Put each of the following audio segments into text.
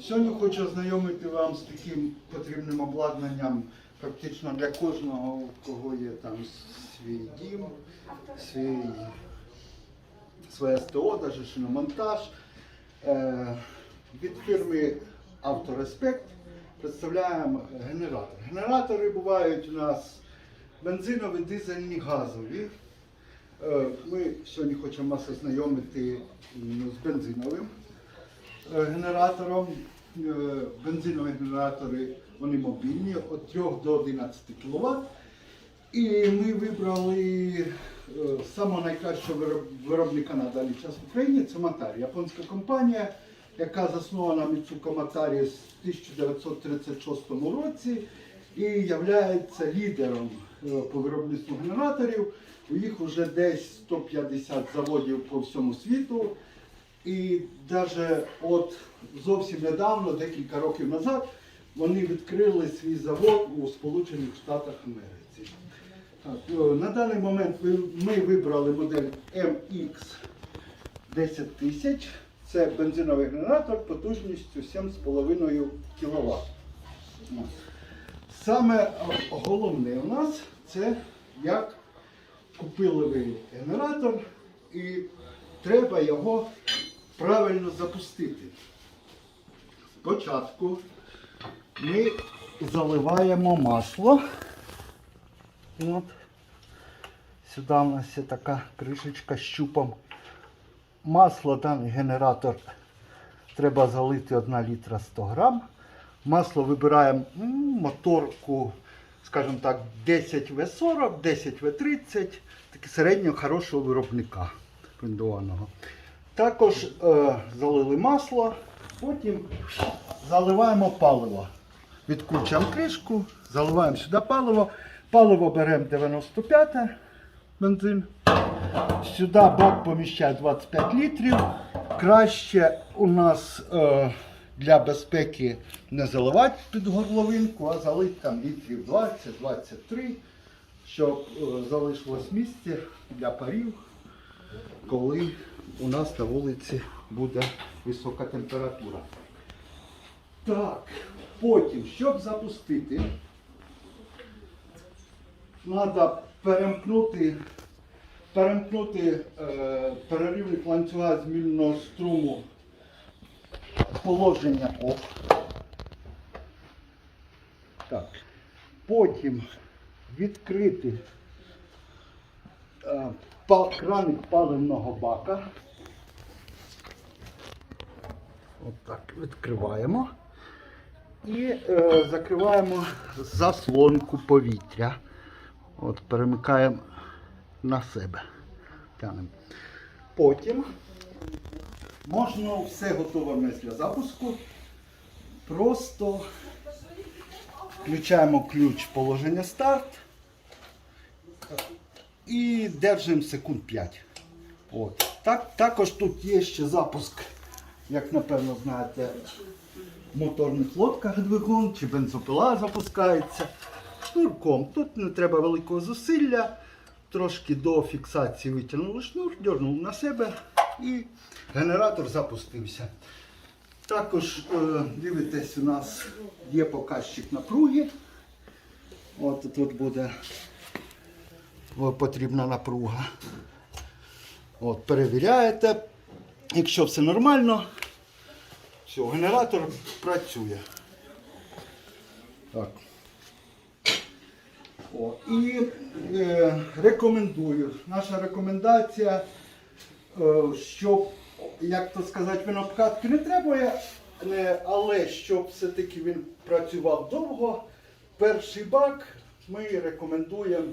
Сьогодні хочу ознайомити вам з таким потрібним обладнанням практично для кожного, у кого є там свій дім, свій, своє СТО, навіть шиномонтаж. Е, від фірми Автореспект представляємо генератор. Генератори бувають у нас бензинові, дизельні, газові. Е, Ми сьогодні хочемо вас ознайомити м, з бензиновим генератором. Е, Бензинові генератори вони мобільні від 3 до 11 кВт. І ми вибрали е, самого найкращого виробника на даний час в Україні. Це Матарі, японська компанія, яка заснована Міцуко Матарі в 1936 році і є лідером е, по виробництву генераторів. У їх вже десь 150 заводів по всьому світу. І навіть от зовсім недавно, декілька років назад, вони відкрили свій завод у Сполучених Штатах Америці. Так, е, на даний момент ми вибрали модель MX 10000. Це бензиновий генератор потужністю 7,5 кВт. Саме е, головне у нас це як купили ви генератор і треба його правильно запустити. Спочатку ми заливаємо масло. От. Сюди у нас є така кришечка з щупом. Масло даний генератор треба залити 1 літра 100 грам. Масло вибираємо моторку, скажімо так, 10 В40, 10 В30, таки середнього хорошого виробника рекомендованого. Також е, залили масло, потім заливаємо паливо. Відкручуємо кришку, заливаємо сюди паливо. Паливо беремо 95 бензин. Сюди бак поміщає 25 літрів. Краще у нас е, для безпеки не заливати під горловинку, а залити там літрів 20-23, щоб е, залишилось місце для парів, коли у нас на вулиці буде висока температура. Так, потім, щоб запустити, треба перемкнути, перемкнути е, переривник ланцюга змінного струму положення ОФ. Так. Потім відкрити е, краник паливного бака. От так відкриваємо. І е, закриваємо заслонку повітря. От перемикаємо на себе. Тянемо. Потім можна все готове в для запуску. Просто включаємо ключ положення старт і держимо секунд 5. От. Так, також тут є ще запуск, як напевно знаєте, в моторних лодках двигун чи бензопила запускається. Шнурком. Тут не треба великого зусилля. Трошки до фіксації витягнули шнур, дернули на себе і генератор запустився. Також е, дивитесь, у нас є показчик напруги. От тут буде потрібна напруга. От, перевіряєте. Якщо все нормально, все, генератор працює. Так. О, і е, рекомендую. Наша рекомендація, е, щоб, як то сказати, він обкатки не треба, але щоб все-таки він працював довго, перший бак ми рекомендуємо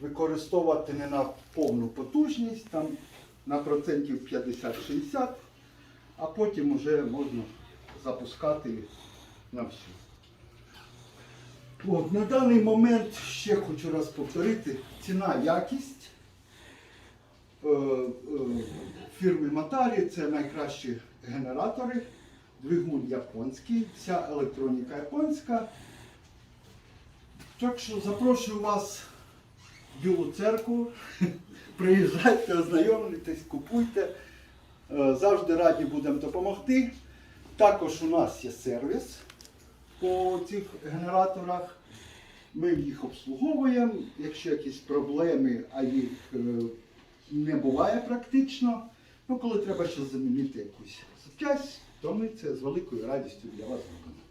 використовувати не на повну потужність, там на процентів 50-60, а потім вже можна запускати на всю. От, на даний момент ще хочу раз повторити, ціна якість е, е, фірми Матарі це найкращі генератори, двигун японський, вся електроніка японська. Так що запрошую вас Білу церкву. Приїжджайте, ознайомлюйтесь, купуйте. Е, Завжди раді будемо допомогти. Також у нас є сервіс по цих генераторах. Ми їх обслуговуємо. Якщо якісь проблеми, а їх е, не буває практично, ну коли треба щось замінити якусь запчасть, то ми це з великою радістю для вас зробимо.